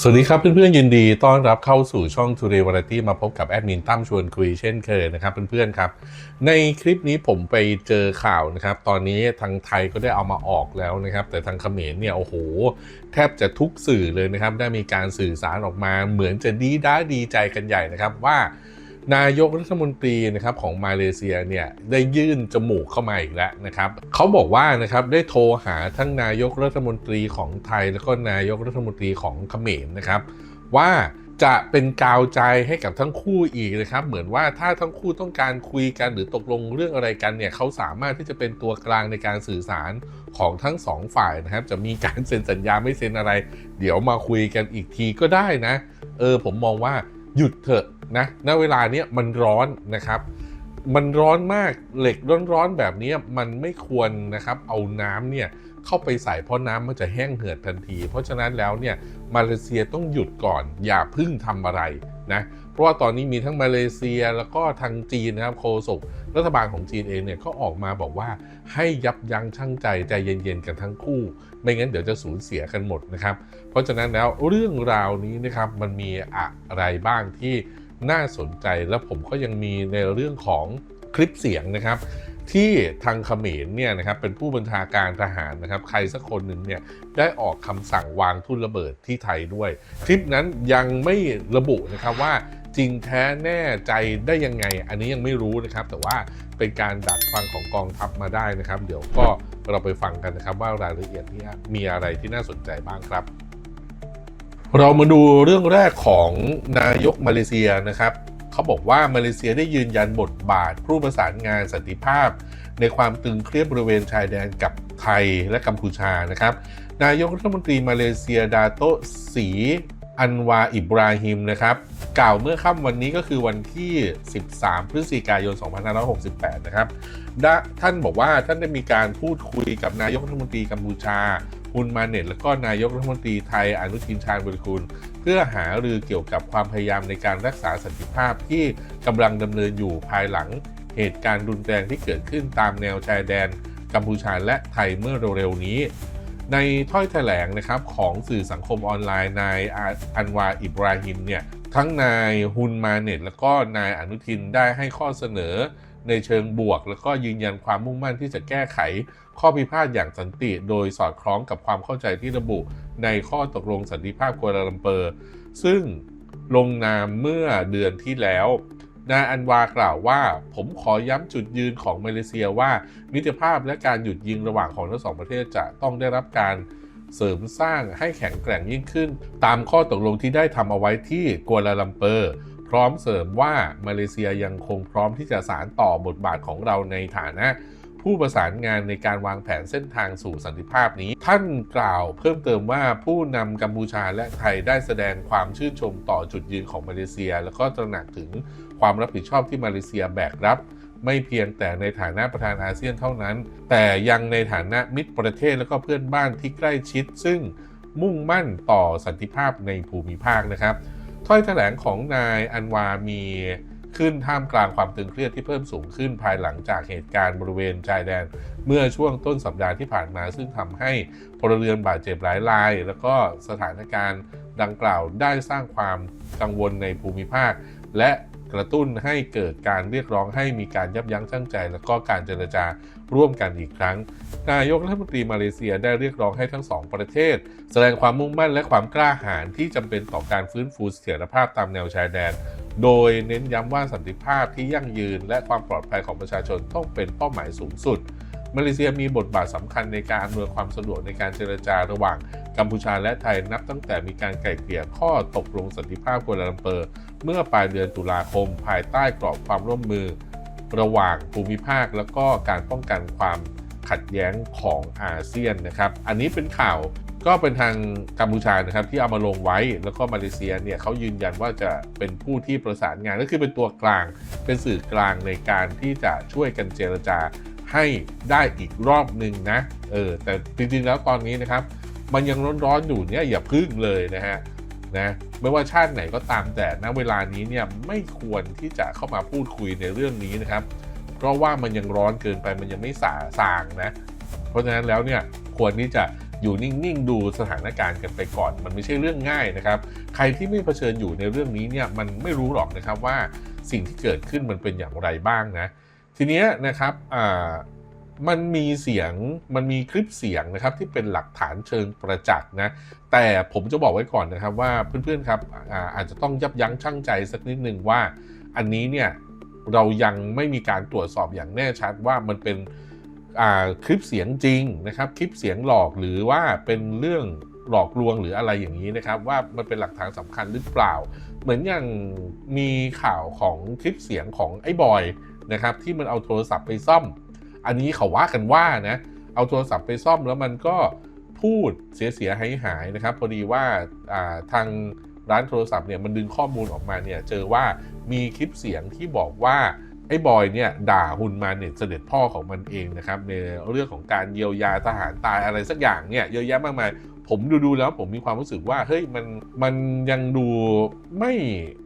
สวัสดีครับเพื่อนๆยินดีต้อนรับเข้าสู่ช่อง Today Variety มาพบกับแอดมินตั้มชวนคุยเช่นเคยนะครับเพื่อนๆครับ ในคลิปนี้ผมไปเจอข่าวนะครับ ตอนนี้ทางไทยก็ได้เอามาออกแล้วนะครับ แต่ทางเขมรเนี่ยโอ้โห แทบจะทุกสื่อเลยนะครับ ได้มีการสื่อสารออกมาเหมือนจะดีด้าดีใจกันใหญ่นะครับว่า นายกรัฐมนตรีนะครับของมาเลเซียเนี่ยได้ยื่นจมูกเข้ามาอีกแล้วนะครับเขาบอกว่านะครับได้โทรหาทั้งนายกรัฐมนตรีของไทย แล้วก็นายกรัฐมนตรีของเขมรนะครับ ว่าจะเป็นกาวใจให้กับทั้งคู่อีกนะครับ เหมือนว่าถ้าทั้งคู่ต้องการคุยกันหรือตกลงเรื่องอะไรกันเนี่ยเขาสามารถที่จะเป็นตัวกลางในการสื่อสารของทั้งสองฝ่ายนะครับ จะมีการเซ็นสัญญาไม่เซ็นอะไร เดี๋ยวมาคุยกันอีกทีก็ได้นะ เออผมมองว่าหยุดเถอะ นะณเวลาเนี้ยมันร้อนนะครับ มันร้อนมากเหล็กร้อนๆแบบนี้มันไม่ควรนะครับเอาน้ำเนี่ยเข้าไปใส่เพราะน้ำมันจะแห้งเหือดทันที เพราะฉะนั้นแล้วเนี่ยมาเลเซียต้องหยุดก่อน อย่าพึ่งทำอะไรนะเพราะว่าตอนนี้มีทั้งมาเลเซียแล้วก็ทางจีนนะครับโคศกรัฐบาลของจีนเองเนี่ยก็ออกมาบอกว่าให้ยับยั้งชั่งใจใจเย็นๆกันทั้งคู่ ไม่งั้นเดี๋ยวจะสูญเสียกันหมดนะครับ เพราะฉะนั้นแล้วเรื่องราวนี้นะครับมันมีอะไรบ้างที่ น่าสนใจและผมก็ยังมีในเรื่องของคลิปเสียงนะครับ ที่ทางเขมรเนี่ยนะครับเป็นผู้บัญชาการทหารนะครับ ใครสักคนหนึ่งเนี่ยได้ออกคำสั่งวางทุ่นระเบิดที่ไทยด้วย คลิปนั้นยังไม่ระบุนะครับว่าจริงแท้แน่ใจได้ยังไง อันนี้ยังไม่รู้นะครับ แต่ว่าเป็นการดักฟังของกองทัพมาได้นะครับ เดี๋ยวก็เราไปฟังกันนะครับว่ารายละเอียดนี้มีอะไรที่น่าสนใจบ้างครับ เรามาดูเรื่องแรกของนายกมาเลเซียนะครับเขาบอกว่ามาเลเซียได้ยืนยันบทบาท ผู้ประสานงานสันติภาพ ในความตึงเครียดบริเวณชายแดนกับไทยและกัมพูชานะครับ นายกรัฐมนตรีมาเลเซียดาโตสีอันวาอิบราฮิมนะครับกล่าวเมื่อค่ำวันนี้ก็คือวันที่ 13 พฤศจิกายน 2568 นะครับท่านบอกว่าท่านได้มีการพูดคุยกับนายกรัฐมนตรีกัมพูชา ฮุนมาเน็ตและก็นายกรัฐมนตรีไทยอนุทินชาญวิรุฬกุลเพื่อหารือเกี่ยวกับความพยายามในการรักษาสันติภาพที่กำลังดำเนินอยู่ภายหลังเหตุการณ์รุนแรงที่เกิดขึ้นตามแนวชายแดน กัมพูชาและไทยเมื่อเร็วๆนี้ ในถ้อยแถลงนะครับของสื่อสังคมออนไลน์นายอันวาอิบราฮิมเนี่ยทั้งนายฮุนมาเน็ตและก็นายอนุทินได้ให้ข้อเสนอ ในเชิงบวก แล้วก็ยืนยันความมุ่งมั่นที่จะแก้ไขข้อพิพาทอย่างสันติ โดยสอดคล้องกับความเข้าใจที่ระบุในข้อตกลงสันติภาพกัวลาลัมเปอร์ ซึ่งลงนามเมื่อเดือนที่แล้วนายอันวากล่าวว่า ผมขอย้ำจุดยืนของมาเลเซียว่า มิตรภาพและการหยุดยิงระหว่างของทั้งสองประเทศจะต้องได้รับการเสริมสร้างให้แข็งแกร่งยิ่งขึ้น ตามข้อตกลงที่ได้ทำเอาไว้ที่กัวลาลัมเปอร์ พร้อมเสริมว่ามาเลเซียยังคงพร้อมที่จะสารต่อบทบาทของเราในฐานะผู้ประสานงานในการวางแผนเส้นทางสู่สันติภาพนี้ ท่านกล่าวเพิ่มเติมว่าผู้นำกัมพูชาและไทยได้แสดงความชื่นชมต่อจุดยืนของมาเลเซีย แล้วก็ตระหนักถึงความรับผิดชอบที่มาเลเซียแบกรับ ไม่เพียงแต่ในฐานะประธานอาเซียนเท่านั้น แต่ยังในฐานะมิตรประเทศและก็เพื่อนบ้านที่ใกล้ชิด ซึ่งมุ่งมั่นต่อสันติภาพในภูมิภาคนะครับ ถ้อยแถลงของนายอันวามีขึ้นท่ามกลางความตึงเครียดที่เพิ่มสูงขึ้นภายหลังจากเหตุการณ์บริเวณชายแดน เมื่อช่วงต้นสัปดาห์ที่ผ่านมา ซึ่งทำให้พลเรือนบาดเจ็บหลายราย แล้วก็สถานการณ์ดังกล่าวได้สร้างความกังวลในภูมิภาค และ กระตุ้นให้เกิดการเรียกร้องให้มีการยับยั้งชั่งใจ และก็การเจรจาร่วมกันอีกครั้ง นายกรัฐมนตรีมาเลเซียได้เรียกร้องให้ทั้งสองประเทศ แสดงความมุ่งมั่นและความกล้าหาญที่จำเป็นต่อการฟื้นฟูเสถียรภาพตามแนวชายแดน โดยเน้นย้ำว่าสันติภาพที่ยั่งยืน และความปลอดภัยของประชาชนต้องเป็นเป้าหมายสูงสุด มาเลเซียมีบทบาทสำคัญในการอำนวยความสะดวกในการเจรจาระหว่างกัมพูชาและไทยนับตั้งแต่มีการไกล่เกลี่ยข้อตกลงสันติภาพกัวลาลัมเปอร์เมื่อปลายเดือนตุลาคม ภายใต้กรอบความร่วมมือ ระหว่างภูมิภาค แล้วก็การป้องกันความขัดแย้งของอาเซียนนะครับ อันนี้เป็นข่าวก็เป็นทางกัมพูชานะครับที่เอามาลงไว้แล้วก็มาเลเซียเนี่ยเขายืนยันว่าจะเป็นผู้ที่ประสานงานก็คือเป็นตัวกลาง เป็นสื่อกลางในการที่จะช่วยกันเจรจา ให้ได้อีกรอบหนึ่งนะ เออ แต่จริงๆแล้วตอนนี้นะครับ มันยังร้อนๆอยู่เนี่ยอย่าพึ่งเลยนะฮะนะไม่ว่าชาติไหนก็ตามแต่ณเวลานี้เนี่ยไม่ควรที่จะเข้ามาพูดคุยในเรื่องนี้นะครับ เพราะว่ามันยังร้อนเกินไปมันยังไม่สาสางนะ เพราะฉะนั้นแล้วเนี่ยควรที่จะอยู่นิ่งๆดูสถานการณ์กันไปก่อน มันไม่ใช่เรื่องง่ายนะครับ ใครที่ไม่เผชิญอยู่ในเรื่องนี้เนี่ยมันไม่รู้หรอกนะครับว่าสิ่งที่เกิดขึ้นมันเป็นอย่างไรบ้างนะ ทีเนี้ยนะครับมันมีเสียงมันมีคลิปเสียงนะครับที่เป็นหลักฐานเชิงประจักษ์นะแต่ผมจะบอกไว้ก่อนนะครับว่าเพื่อนๆครับอาอาจจะต้องยับยั้งชั่งใจสักนิดหนึ่งว่า อันนี้เนี่ยเรายังไม่มีการตรวจสอบอย่างแน่ชัดว่ามันเป็นคลิปเสียงจริงนะครับ คลิปเสียงหลอกหรือว่าเป็นเรื่องหลอกลวงหรืออะไรอย่างนี้นะครับ ว่ามันเป็นหลักฐานสำคัญหรือเปล่า เหมือนอย่างมีข่าวของคลิปเสียงของไอ้บอย นะครับที่มันเอาโทรศัพท์ไปซ่อม อันนี้เขาว่ากันว่านะเอาโทรศัพท์ไปซ่อมแล้วมันก็พูดเสียเสียหายหายนะครับ พอดีว่าาทางร้านโทรศัพท์เนี่ยมันดึงข้อมูลออกมาเนี่ยเจอว่ามีคลิปเสียงที่บอกว่าไอ้บอยเนี่ยด่าฮุนมาเนี่ยเสด็จพ่อของมันเองนะครับในเรื่องของการเยียวยาทหารตายอะไรสักอย่างเนี่ยเยอะแยะมากมาย ผมดูดูๆแล้วผมมีความรู้สึกว่าเฮ้ยมันมันยังดูไม่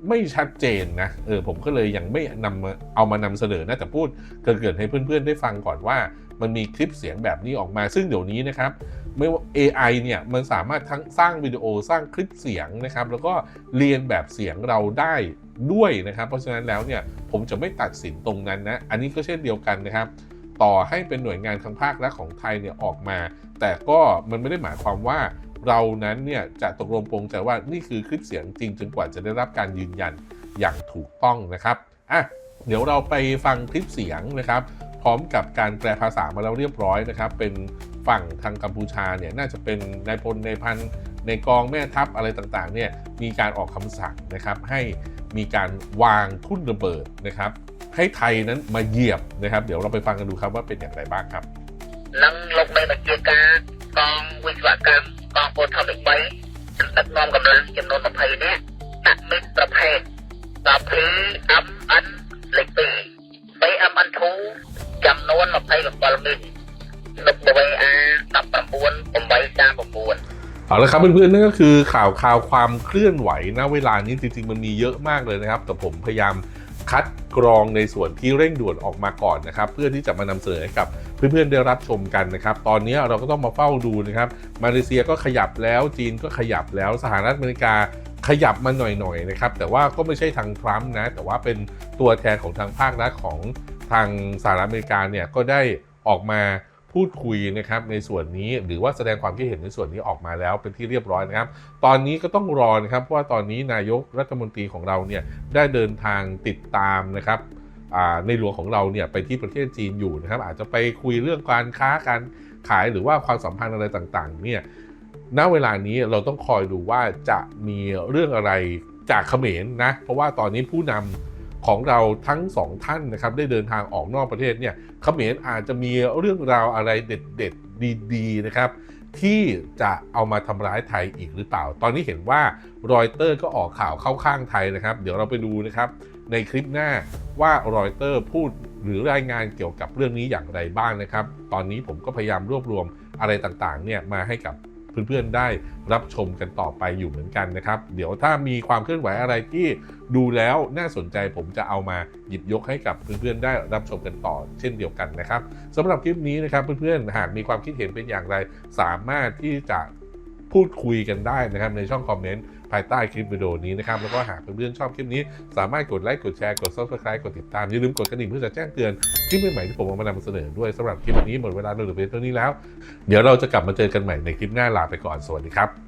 ไม่ชัดเจนนะเออผมก็เลยยังไม่นำเอามานำเสนอนะแต่พูดเกิดให้เพื่อนๆได้ฟังก่อนว่า มันมีคลิปเสียงแบบนี้ออกมา ซึ่งเดี๋ยวนี้นะครับไม่ว่า AI เนี่ยมันสามารถทั้งสร้างวิดีโอสร้างคลิปเสียงนะครับแล้วก็เรียนแบบเสียงเราได้ด้วยนะครับ เพราะฉะนั้นแล้วเนี่ยผมจะไม่ตัดสินตรงนั้นนะ อันนี้ก็เช่นเดียวกันนะครับ ต่อให้เป็นหน่วยงานทางภาครัฐของไทยเนี่ยออกมา แต่ก็มันไม่ได้หมายความว่าเรานั้นเนี่ยจะตกลงปรงใจว่านี่คือคลิปเสียงจริงจนกว่าจะได้รับการยืนยันอย่างถูกต้องนะครับอะเดี๋ยวเราไปฟังคลิปเสียงนะครับ พร้อมกับการแปลภาษามาแล้วเรียบร้อยนะครับ เป็นฝั่งทางกัมพูชาเนี่ยน่าจะเป็นนายพลนายพันในกองแม่ทัพอะไรต่างๆเนี่ยมีการออกคำสั่งนะครับให้มีการวางทุ่นระเบิดนะครับ ให้ไทยนั้นมาเหยียบนะครับ เดี๋ยวเราไปฟังกันดูครับว่าเป็นอย่างไรบ้างครับ និងលោកមេបញ្ជាការកងវិស្វកម្មកងពលថវិ3ដឹកនាំកម្លាំងចំនួន20នាក់ដាក់មិត្តប្រភេទ 10MN លេខ2 3MN2 ចំនួន27មីលដឹក WA 19 839 เอาละครับเพื่อนๆนั่นก็คือข่าวข่าวความเคลื่อนไหวณเวลานี้จริงๆมันมีเยอะมากเลยนะครับ แต่ผมพยายาม คัดกรองในส่วนที่เร่งด่วนออกมาก่อนนะครับ เพื่อที่จะมานำเสนอให้กับเพื่อนๆได้รับชมกันนะครับ ตอนนี้เราก็ต้องมาเฝ้าดูนะครับ มาเลเซียก็ขยับแล้วจีนก็ขยับแล้วสหรัฐอเมริกาขยับมาหน่อยๆนะครับ แต่ว่าก็ไม่ใช่ทางทรัมป์นะ แต่ว่าเป็นตัวแทนของทางภาครัฐของทางสหรัฐอเมริกาเนี่ยก็ได้ออกมา พูดคุยนะครับในส่วนนี้หรือว่าแสดงความคิดเห็นในส่วนนี้ออกมาแล้วเป็นที่เรียบร้อยนะครับ ตอนนี้ก็ต้องรอนะครับเพราะว่าตอนนี้นายกรัฐมนตรีของเราเนี่ยได้เดินทางติดตามนะครับในหลวงของเราเนี่ยไปที่ประเทศจีนอยู่นะครับ อาจจะไปคุยเรื่องการค้าการขายหรือว่าความสัมพันธ์อะไรต่างๆเนี่ยณเวลานี้เราต้องคอยดูว่าจะมีเรื่องอะไรจากเขมรนะเพราะว่าตอนนี้ผู้นำ ของเราทั้งสองท่านนะครับได้เดินทางออกนอกประเทศเนี่ยเขมรอาจจะมีเรื่องราวอะไรเด็ดๆ ดีๆนะครับที่จะเอามาทำร้ายไทยอีกหรือเปล่า ตอนนี้เห็นว่ารอยเตอร์ก็ออกข่าวเข้าข้างไทยนะครับ เดี๋ยวเราไปดูนะครับในคลิปหน้าว่ารอยเตอร์พูดหรือรายงานเกี่ยวกับเรื่องนี้อย่างไรบ้างนะครับ ตอนนี้ผมก็พยายามรวบรวมอะไรต่างๆเนี่ยมาให้กับ เพื่อนๆได้รับชมกันต่อไปอยู่เหมือนกันนะครับ เดี๋ยวถ้ามีความเคลื่อนไหวอะไรที่ดูแล้วน่าสนใจผมจะเอามาหยิบยกให้กับเพื่อนๆได้รับชมกันต่อเช่นเดียวกันนะครับสำหรับคลิปนี้นะครับเพื่อนๆหากมีความคิดเห็นเป็นอย่างไร สามารถที่จะพูดคุยกันได้นะครับในช่องคอมเมนต์ ภายใต้คลิปวิดีโอนี้นะครับแล้วก็หากเพื่อนๆชอบคลิปนี้ สามารถกดไลค์กดแชร์กด subscribe กดติดตามอย่าลืมกดกระดิ่งเพื่อจะแจ้งเตือนคลิปใหม่ๆที่ผมเอามานำเสนอด้วยสำหรับคลิปนี้หมดเวลาลงหรือเพียงเท่านี้แล้ว เดี๋ยวเราจะกลับมาเจอกันใหม่ในคลิปหน้าลาไปก่อนสวัสดีครับ